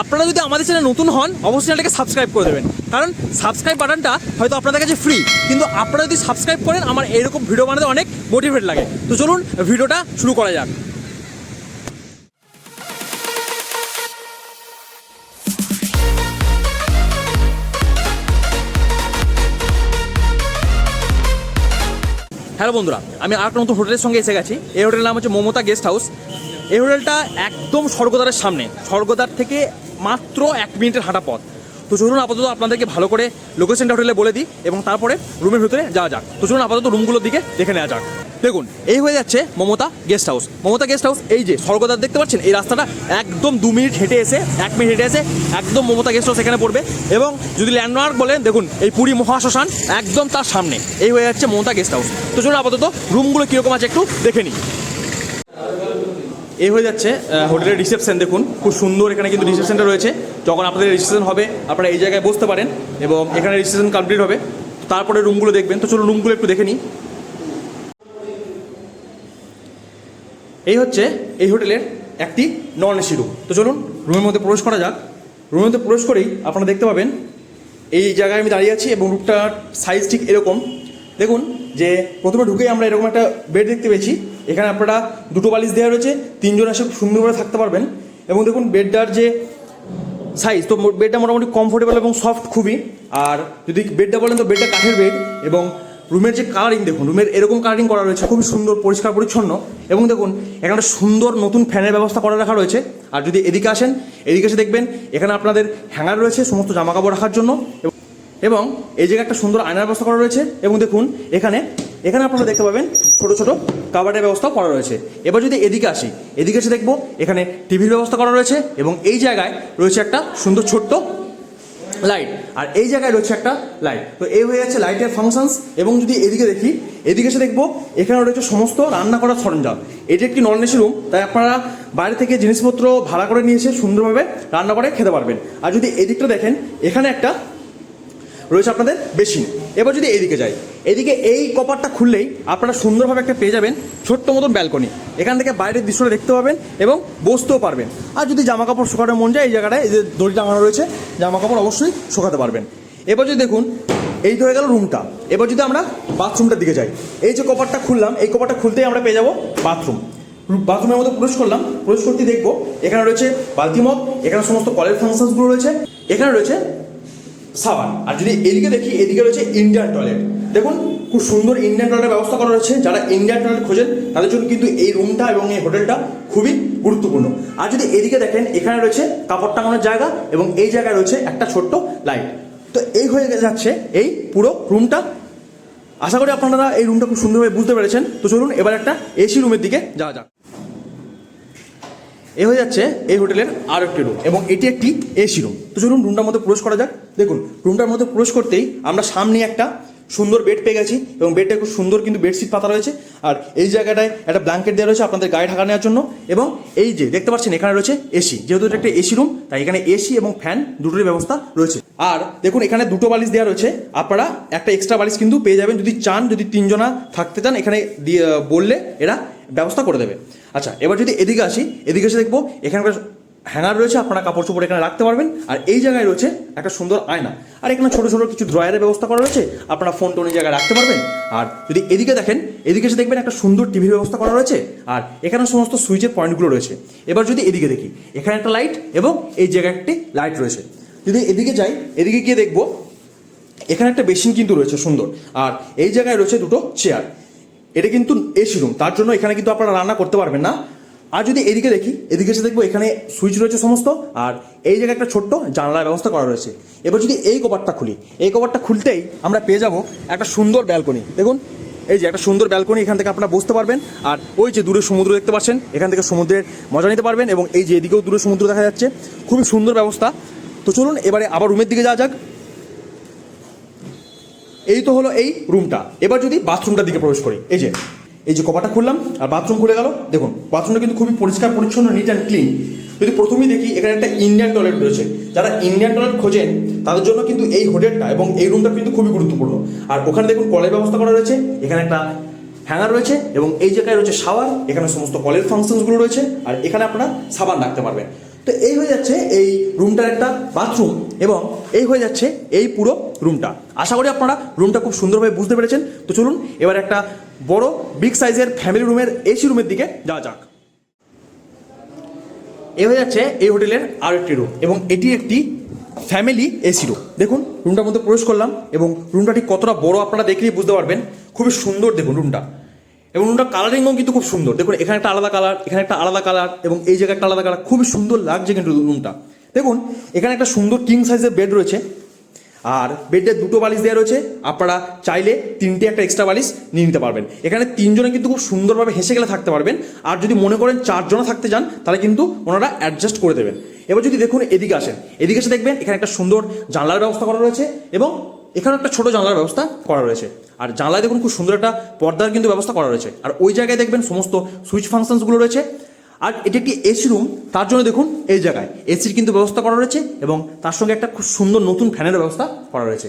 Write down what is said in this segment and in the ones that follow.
আপনারা যদি আমাদের চ্যানেল নতুন হন, অবশ্যই চ্যানেলটাকে সাবস্ক্রাইব করে দেবেন। কারণ সাবস্ক্রাইব বাটনটা হয়তো আপনাদের কাছে ফ্রি কিন্তু আপনারা যদি সাবস্ক্রাইব করেন, আমার এরকম ভিডিও বানাতে অনেক মোটিভেট লাগে। তো চলুন, ভিডিওটা শুরু করা যাক। হ্যালো বন্ধুরা, আমি আর নতুন হোটেলের সঙ্গে এসে গেছি। এই হোটেলের নাম হচ্ছে মমতা গেস্ট হাউস। এই হোটেলটা একদম স্বর্গদ্বারের সামনে। স্বর্গদ্বার থেকে মাত্র এক মিনিটের হাঁটা পথ। তো চলুন আপাতত আপনাদেরকে ভালো করে লোকেশনটা হোটেলে বলে দিই এবং তারপরে রুমের ভিতরে যাওয়া যাক। তো চলুন আপাতত রুমগুলোর দিকে দেখে নেওয়া যাক। দেখুন, এই হয়ে যাচ্ছে Mamata guest house Mamata guest house এই যে স্বর্গদার দেখতে পাচ্ছেন? এই রাস্তাটা একদম দু মিনিট হেঁটে এসে, এক মিনিট হেঁটে এসে একদম মমতা গেস্ট হাউস এখানে পড়বে। এবং যদি ল্যান্ডমার্ক বলেন, দেখুন, এই পুরী মহাশ্মশান একদম তার সামনে। এই হয়ে যাচ্ছে মমতা গেস্ট হাউস তো চলুন আপাতত রুমগুলো কীরকম আছে একটু দেখে নিই। এই হয়ে যাচ্ছে হোটেলের রিসেপশন দেখুন। খুব সুন্দর এখানে কিন্তু রিসেপশনটা রয়েছে। যখন আপনাদের রিসেপশন হবে, আপনারা এই জায়গায় বসতে পারেন এবং এখানে রিসেপশন কমপ্লিট হবে। তারপরে রুমগুলো দেখবেন। তো চলুন রুমগুলো একটু দেখে নিই। এই হচ্ছে এই হোটেলের একটি নন এসি রুম তো চলুন রুমের মধ্যে প্রবেশ করা যাক। রুমের মধ্যে প্রবেশ করেই আপনারা দেখতে পাবেন, এই জায়গায় আমি দাঁড়িয়ে আছি এবং রুমটার সাইজ ঠিক এরকম। দেখুন যে প্রথমে ঢুকেই আমরা এরকম একটা বেড দেখতে পেয়েছি। এখানে আপনারা দুটো বালিশ দেওয়া রয়েছে, তিনজন এসে সুন্দরভাবে থাকতে পারবেন। এবং দেখুন, বেডটার যে সাইজ তো বেডটা মোটামুটি কমফোর্টেবল এবং সফট খুবই। আর যদি বেডটা বলেন, তো বেডটা কাঠের বেড এবং রুমের যে কালারিং দেখুন রুমের এরকম কালারিং করা রয়েছে, খুবই সুন্দর, পরিষ্কার, পরিচ্ছন্ন। এবং দেখুন, এখানে সুন্দর নতুন ফ্যানের ব্যবস্থা করে রাখা রয়েছে। আর যদি এদিকে আসেন, এদিকে এসে দেখবেন, এখানে আপনাদের হ্যাঙ্গার রয়েছে, সমস্ত জামা কাপড় রাখার জন্য। এবং এই জায়গায় একটা সুন্দর আয়নার ব্যবস্থা করা রয়েছে। এবং দেখুন, এখানে এখানে আপনারা দেখতে পাবেন ছোট ছোট কাবার্ডের ব্যবস্থাও করা রয়েছে। এবার যদি এদিকে আসি, এদিকে এসে দেখব এখানে টিভির ব্যবস্থা করা রয়েছে এবং এই জায়গায় রয়েছে একটা সুন্দর ছোট্ট লাইট আর এই জায়গায় রয়েছে একটা লাইট তো এই হয়ে যাচ্ছে লাইটের ফাংশনস এবং যদি এদিকে দেখি, এদিকে এসে দেখব এখানে রয়েছে সমস্ত রান্না করার সরঞ্জাম। এটি একটি নন এসি রুম তাই আপনারা বাইরে থেকে জিনিসপত্র ভাড়া করে নিয়ে এসে সুন্দরভাবে রান্না করে খেতে পারবেন। আর যদি এদিকটা দেখেন, এখানে একটা রয়েছে আপনাদের বেসিন এবার যদি এদিকে যাই এদিকে এই কপারটা খুললেই আপনারা সুন্দরভাবে একটা পেয়ে যাবেন ছোট্ট মতন ব্যালকনি। এখান থেকে বাইরের দৃশ্যটা দেখতে পাবেন এবং বসতেও পারবেন। আর যদি জামা কাপড় শুকানোর মন যায়, এই জায়গাটায় এই যে দড়ি টাঙানো রয়েছে জামা কাপড় অবশ্যই শুকাতে পারবেন। এবার যদি দেখুন, এই হয়ে গেল রুমটা এবার যদি আমরা বাথরুমটার দিকে যাই, এই যে কপারটা খুললাম, এই কপারটা খুলতেই আমরা পেয়ে যাব বাথরুম বাথরুমের মধ্যে প্রবেশ করলাম, প্রবেশ করতে দেখব, এখানে রয়েছে বালতি মগ, এখানে সমস্ত কলের ফাংশনসগুলো রয়েছে, এখানে রয়েছে সাবান। আর যদি এদিকে দেখি, এদিকে রয়েছে ইন্ডিয়ান টয়লেট দেখুন, খুব সুন্দর ইন্ডিয়ান টয়লেটের ব্যবস্থা করা রয়েছে। যারা ইন্ডিয়ান টয়লেট খোঁজেন, তাদের জন্য কিন্তু এই রুমটা এবং এই হোটেলটা খুবই গুরুত্বপূর্ণ। আর যদি এদিকে দেখেন, এখানে রয়েছে কাপড় টাঙানোর জায়গা এবং এই জায়গায় রয়েছে একটা ছোট্ট লাইট তো এই হয়ে যাচ্ছে এই পুরো রুমটা আশা করি আপনারা এই রুমটা খুব সুন্দরভাবে বুঝতে পেরেছেন। তো চলুন, এবার একটা এসি রুমের দিকে যাওয়া যাক। এ হয়ে যাচ্ছে এই হোটেলের আর একটি রুম এবং এটি একটি এসি রুম তো চলুন রুমটার মধ্যে প্রবেশ করা যাক। দেখুন রুমটার মধ্যে প্রবেশ করতেই আমরা সামনে একটা সুন্দর বেড পেয়ে গেছি এবং বেডটা খুব সুন্দর কিন্তু বেডশিট পাতা রয়েছে। আর এই জায়গাটায় একটা ব্ল্যাঙ্কেট দেওয়া রয়েছে আপনাদের গায়ে ঢাকা নেওয়ার জন্য এবং এই যে দেখতে পাচ্ছেন এখানে রয়েছে এসি যেহেতু এটা একটা এসি রুম তাই এখানে এসি এবং ফ্যান দুটোরই ব্যবস্থা রয়েছে। আর দেখুন, এখানে দুটো বালিশ দেওয়া রয়েছে। আপনারা একটা এক্সট্রা বালিশ কিন্তু পেয়ে যাবেন। যদি চান, যদি তিনজনা থাকতে চান, এখানে বললে এরা ব্যবস্থা করে দেবে। আচ্ছা এবার যদি এদিকে আসি, এদিকে এসে দেখব এখানকার হ্যাঙ্গার রয়েছে, আপনারা কাপড় চোপড় এখানে রাখতে পারবেন। আর এই জায়গায় রয়েছে একটা সুন্দর আয়না। আর এখানে ছোটো ছোটো কিছু ড্রয়ারের ব্যবস্থা করা রয়েছে, আপনারা ফোন টোন এই জায়গায় রাখতে পারবেন। আর যদি এদিকে দেখেন, এদিকে এসে দেখবেন একটা সুন্দর টিভির ব্যবস্থা করা রয়েছে, আর এখানে সমস্ত সুইচের পয়েন্টগুলো রয়েছে। এবার যদি এদিকে দেখি, এখানে একটা লাইট এবং এই জায়গায় একটি লাইট রয়েছে। যদি এদিকে যাই, এদিকে গিয়ে দেখব, এখানে একটা বেসিন কিন্তু রয়েছে সুন্দর। আর এই জায়গায় রয়েছে দুটো চেয়ার। এটা কিন্তু এসি রুম তার জন্য এখানে কিন্তু আপনারা রান্না করতে পারবেন না। আর যদি এদিকে দেখি, এদিকে এসে দেখব এখানে সুইচ রয়েছে সমস্ত, আর এই জায়গায় একটা ছোট্ট জানলার ব্যবস্থা করা রয়েছে। এবার যদি এই কপারটা খুলি, এই কপারটা খুলতেই আমরা পেয়ে যাব একটা সুন্দর ব্যালকনি। দেখুন, এই যে একটা সুন্দর ব্যালকনি, এখান থেকে আপনারা বসতে পারবেন। আর ওই যে দূরে সমুদ্র দেখতে পাচ্ছেন, এখান থেকে সমুদ্রের মজা নিতে পারবেন এবং এই যে এদিকেও দূরে সমুদ্র দেখা যাচ্ছে। খুবই সুন্দর ব্যবস্থা। তো চলুন, এবারে আবার রুমের দিকে যাওয়া যাক। এই তো হলো এই রুমটা এবার যদি বাথরুমটার দিকে প্রবেশ করি, এই যে এই যে কপাটা খুললাম, আর বাথরুম খুলে গেল, দেখুন বাথরুমটা কিন্তু খুবই পরিষ্কার, পরিচ্ছন্ন নিট অ্যান্ড ক্লিন যদি প্রথমেই দেখি, এখানে একটা ইন্ডিয়ান টয়লেট রয়েছে। যারা ইন্ডিয়ান টয়লেট খোঁজেন, তাদের জন্য কিন্তু এই হোটেলটা এবং এই রুমটা কিন্তু খুবই গুরুত্বপূর্ণ। আর ওখানে দেখুন, কলের ব্যবস্থা করা রয়েছে, এখানে একটা হ্যাঙ্গার রয়েছে, এবং এই জায়গায় রয়েছে শাওয়ার এখানে সমস্ত কলের ফাংশনসগুলো রয়েছে, আর এখানে আপনারা সাবান রাখতে পারবেন। তো এই হয়ে যাচ্ছে এই রুমটার একটা বাথরুম এবং এই হয়ে যাচ্ছে এই পুরো রুমটা। আশা করি আপনারা রুমটা খুব সুন্দরভাবে বুঝতে পেরেছেন। তো চলুন এবার একটা বড় বিগ সাইজের ফ্যামিলি রুমের এসি রুমের দিকে যাওয়া যাক। এ হয়ে যাচ্ছে এই হোটেলের আর একটি রুম এবং এটি একটি ফ্যামিলি এসি রুম দেখুন রুমটার মধ্যে প্রবেশ করলাম এবং রুমটা ঠিক কতটা বড় আপনারা দেখলেই বুঝতে পারবেন। খুবই সুন্দর দেখুন রুমটা এবং রুমটা কালারিংও কিন্তু খুব সুন্দর। দেখুন, এখানে একটা আলাদা কালার এখানে একটা আলাদা কালার এবং এই জায়গায় একটা আলাদা কালার খুবই সুন্দর লাগছে কিন্তু রুমটা দেখুন, এখানে একটা সুন্দর কিং সাইজের বেড রয়েছে। আর বেডে দুটো বালিশ দেওয়া রয়েছে। আপনারা চাইলে তিনটে একটা এক্সট্রা বালিশ নিয়ে নিতে পারবেন। এখানে তিনজনে কিন্তু খুব সুন্দরভাবে হেসে গেলে থাকতে পারবেন। আর যদি মনে করেন চারজনে থাকতে চান, তাহলে কিন্তু ওনারা অ্যাডজাস্ট করে দেবেন। এবার যদি দেখুন এদিকে আসেন, এদিকে এসে দেখবেন এখানে একটা সুন্দর জানলার ব্যবস্থা করা রয়েছে এবং এখানে একটা ছোট জানলার ব্যবস্থা করা রয়েছে। আর জানলায় দেখুন খুব সুন্দর একটা পর্দার কিন্তু ব্যবস্থা করা রয়েছে। আর ওই জায়গায় দেখবেন সমস্ত সুইচ ফাংশনসগুলো রয়েছে। আর এটি একটি এসি রুম, তার জন্য দেখুন এই জায়গায় এসির কিন্তু ব্যবস্থা করা রয়েছে এবং তার সঙ্গে একটা খুব সুন্দর নতুন ফ্যানের ব্যবস্থা করা রয়েছে।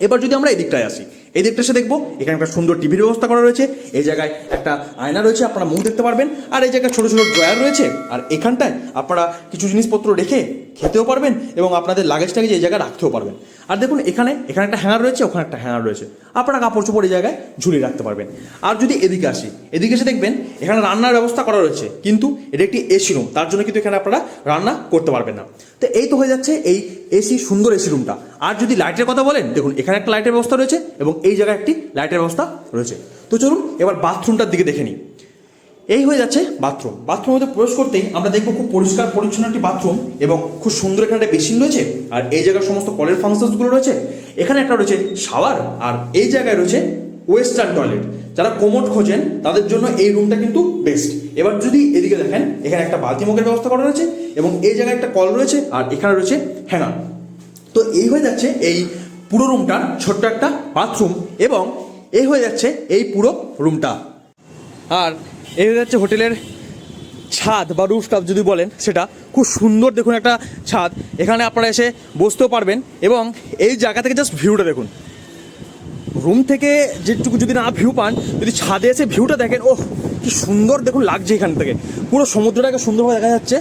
এবার যদি আমরা এদিকটায় দিকটায় আসি। এই দিকটা এসে দেখব। এখানে একটা সুন্দর টিভির ব্যবস্থা করা রয়েছে। এই জায়গায় একটা আয়না রয়েছে, আপনারা মুখ দেখতে পারবেন। আর এই জায়গায় ছোট ছোট ড্রয়ার রয়েছে। আর এখানটায় আপনারা কিছু জিনিসপত্র রেখে খেতেও পারবেন এবং আপনাদের লাগেজটাকে এই জায়গায় রাখতেও পারবেন। আর দেখুন, এখানে এখানে একটা হ্যাঙ্গার রয়েছে, ওখানে একটা হ্যাঙ্গার রয়েছে। আপনারা কাপড় চোপড় এই জায়গায় ঝুলিয়ে রাখতে পারবেন। আর যদি এদিকে আসি, এদিকে এসে দেখবেন, এখানে রান্নার ব্যবস্থা করা রয়েছে। কিন্তু এটা একটি এসি রুম তার জন্য কিন্তু এখানে আপনারা রান্না করতে পারবেন না। তো এই তো হয়ে যাচ্ছে, এই এসি, সুন্দর এসি রুমটা আর যদি লাইটের কথা বলেন, দেখুন, এখানে একটা লাইটের ব্যবস্থা রয়েছে এবং এই জায়গায় একটি লাইটের ব্যবস্থা রয়েছে। তো চলুন, এবার বাথরুমটার দিকে দেখে নিই। এই হয়ে যাচ্ছে বাথরুম বাথরুমের মধ্যে প্রবেশ করতেই আমরা দেখব খুব পরিষ্কার, পরিচ্ছন্ন একটি বাথরুম এবং খুব সুন্দর এখানে একটা বেসিন রয়েছে। আর এই জায়গার সমস্ত কলের ফাংশনসগুলো রয়েছে। এখানে একটা রয়েছে শাওয়ার আর এই জায়গায় রয়েছে ওয়েস্টার্ন টয়লেট যারা কোমোট খোঁজেন, তাদের জন্য এই রুমটা কিন্তু বেস্ট এবার যদি এদিকে দেখেন, এখানে একটা বালতি মগের ব্যবস্থা করা রয়েছে এবং এই জায়গায় একটা কল রয়েছে আর এখানে রয়েছে হ্যাঙ্গার তো এই হয়ে যাচ্ছে এই পুরো রুমটার ছোট্ট একটা বাথরুম এবং এই হয়ে যাচ্ছে এই পুরো রুমটা আর এই হয়ে যাচ্ছে হোটেলের ছাদ বা রুফটপ যদি বলেন, সেটা খুব সুন্দর দেখুন একটা ছাদ। এখানে আপনারা এসে বসতেও পারবেন এবং এই জায়গা থেকে জাস্ট ভিউটা দেখুন। রুম থেকে যেটুকু যদি না ভিউ পান যদি ছাদে এসে ভিউটা দেখেন ওহ কি সুন্দর দেখুন লাগছে এখান থেকে। পুরো সমুদ্রটাকে সুন্দরভাবে দেখা যাচ্ছে।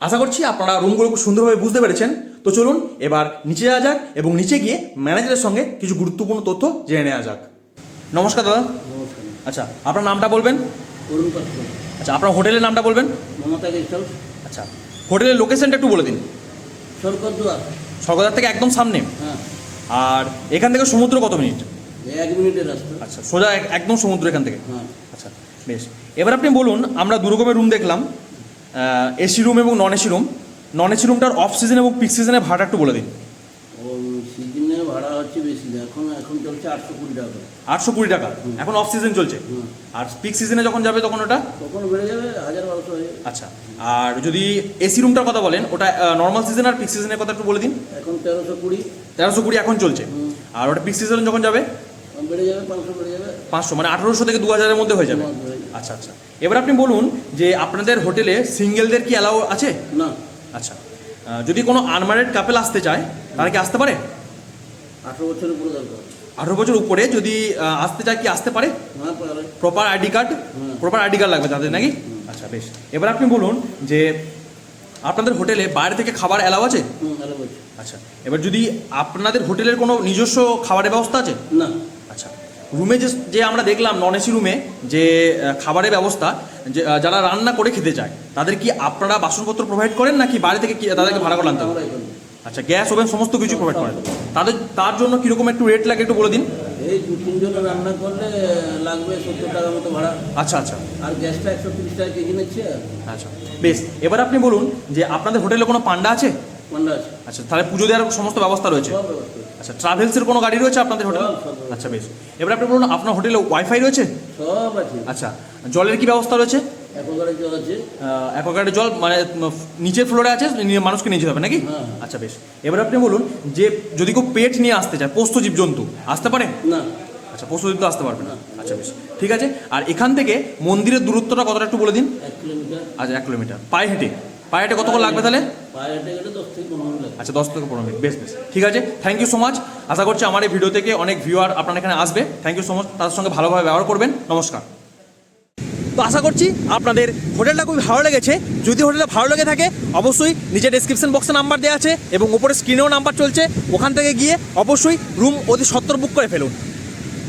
আশা করছি আপনারা রুমগুলো খুব সুন্দরভাবে বুঝতে পেরেছেন। তো চলুন এবার নিচে যাওয়া যাক এবং নিচে গিয়ে ম্যানেজারের সঙ্গে কিছু গুরুত্বপূর্ণ তথ্য জেনে নেওয়া যাক। নমস্কার দাদা। আচ্ছা আপনার নামটা বলবেন? অরুণ পাত্র। আচ্ছা আপনার হোটেলের নামটা বলবেন? মমতা গেস্ট হাউস আচ্ছা হোটেলের লোকেশনটা একটু বলে দিন। সরকার থেকে একদম সামনে? হ্যাঁ। আর এখান থেকে সমুদ্র কত মিনিট? এক মিনিটের রাস্তা। আচ্ছা সোজা একদম সমুদ্র এখান থেকে? হ্যাঁ। আচ্ছা বেশ। এবার আপনি বলুন আমরা দুরকমের রুম দেখলাম এসি রুম এবং non AC room non AC রুমটার অফ সিজন এবং পিক সিজনে ভাড়া একটু বলে দিন ও সিজনে ভাড়া হচ্ছে বেশি না এখন এখন চলছে আটশো কুড়ি টাকা আটশো কুড়ি টাকা? এখন অফ সিজন চলছে? আর পিক সিজনে যখন যাবে তখন ওটা? তখন বেড়ে যাবে হাজার বারোশো আচ্ছা আর যদি এসি রুমটার কথা বলেন ওটা নর্মাল সিজন আর পিক সিজনের কথা একটু বলে দিন। এখন তেরোশো কুড়ি। তেরোশো কুড়ি এখন চলছে। আর ওটা পিক সিজন যখন যাবে? বেড়ে যাবে পাঁচশো বেড়ে যাবে। পাঁচশো মানে আঠারোশো থেকে দু হাজারের মধ্যে হয়ে যাবে। আচ্ছা আচ্ছা। এবার আপনি বলুন যে আপনাদের হোটেলে সিঙ্গেলদের কি অ্যালাউ আছে? না। আচ্ছা। যদি কোনো আনম্যারিড কাপেল আসতে চায় তারা কি আসতে পারে? আঠেরো বছরের পুরো দরকার। আঠারো বছর উপরে যদি আসতে চায় কি আসতে পারে? Proper ID card proper ID card লাগবে তাদের নাকি? আচ্ছা বেশ। এবার আপনি বলুন যে আপনাদের হোটেলে বাইরে থেকে খাবার অ্যালাউ আছে? আচ্ছা এবার যদি আপনাদের হোটেলের কোনো নিজস্ব খাবারের ব্যবস্থা আছে? না। আচ্ছা রুমে যে যে আমরা দেখলাম নন এসি রুমে যে খাবারের ব্যবস্থা যে যারা রান্না করে খেতে চায় তাদের কি আপনারা বাসনপত্র প্রোভাইড করেন নাকি বাইরে থেকে কি তাদেরকে ভাড়া করে আনতে হবে। আচ্ছা গ্যাস ওভেন সমস্ত কিছু প্রোভাইড করেন তাদের তার জন্য কীরকম একটু রেট লাগে একটু বলে দিন। এই দু তিনজন রান্না করলে লাগবে সত্তর টাকার মতো ভাড়া। আচ্ছা আচ্ছা। আর গ্যাসটা একশো তিরিশ টাকা কেজি নিচ্ছে। আচ্ছা বেশ। এবার আপনি বলুন যে আপনাদের হোটেলে কোনো পান্ডা আছে? পান্ডা আছে। আচ্ছা তাহলে পুজো দেওয়ার সমস্ত ব্যবস্থা রয়েছে। আচ্ছা ট্রাভেলসের কোনো গাড়ি রয়েছে আপনাদের হোটেলে। আচ্ছা বেশ। এবার আপনি বলুন আপনার হোটেলে ওয়াইফাই রয়েছে? সব আছে। আচ্ছা জলের কি ব্যবস্থা রয়েছে? অ্যাকোয়াগার্ডের জল মানে নিচের ফ্লোরে আছে মানুষকে নিয়ে যেতে হবে নাকি? হ্যাঁ। আচ্ছা বেশ। এবার আপনি বলুন যে যদি কেউ পেট নিয়ে আসতে চায় পোস্ত জীবজন্তু আসতে পারে? না। আচ্ছা পোস্ত জীবজন্তু আসতে পারবে না। আচ্ছা বেশ। ঠিক আছে। আর এখান থেকে মন্দিরের দূরত্বটা কতটা একটু বলে দিন? আচ্ছা এক কিলোমিটার। পায়ে হেঁটে। পায়ে হেঁটে কতক্ষণ লাগবে তাহলে? আচ্ছা দশ থেকে পনেরো মিনিট। বেশ বেশ। ঠিক আছে। থ্যাংক ইউ সো মাচ আশা করছি আমার এই ভিডিও থেকে অনেক ভিউয়ার আপনার এখানে আসবে। থ্যাংক ইউ সো মাচ তাদের সঙ্গে ভালোভাবে ব্যবহার করবেন। নমস্কার। তো আশা করছি আপনাদের হোটেলটা খুবই ভালো লেগেছে। যদি হোটেলটা ভালো লেগে থাকে, অবশ্যই নিচে ডেসক্রিপশন বক্সে নাম্বার দেওয়া আছে এবং ওপরে স্ক্রিনেও নাম্বার চলছে। ওখান থেকে গিয়ে অবশ্যই রুম অতি সত্তর বুক করে ফেলুন।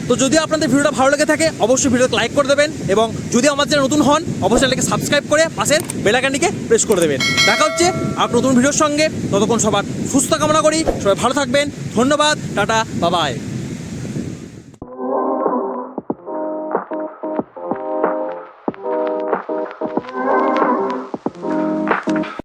তো যদি আপনাদের ভিডিওটা ভালো লেগে থাকে, অবশ্যই ভিডিওতে লাইক করে দেবেন এবং যদি আমার নতুন হন, অবশ্যই চ্যানেলকে সাবস্ক্রাইব করে পাশের বেলাকানিকে প্রেস করে দেবেন। দেখা হচ্ছে আর নতুন ভিডিওর সঙ্গে। ততক্ষণ সবার সুস্থ কামনা করি, সবাই ভালো থাকবেন। ধন্যবাদ, টাটা বাবাই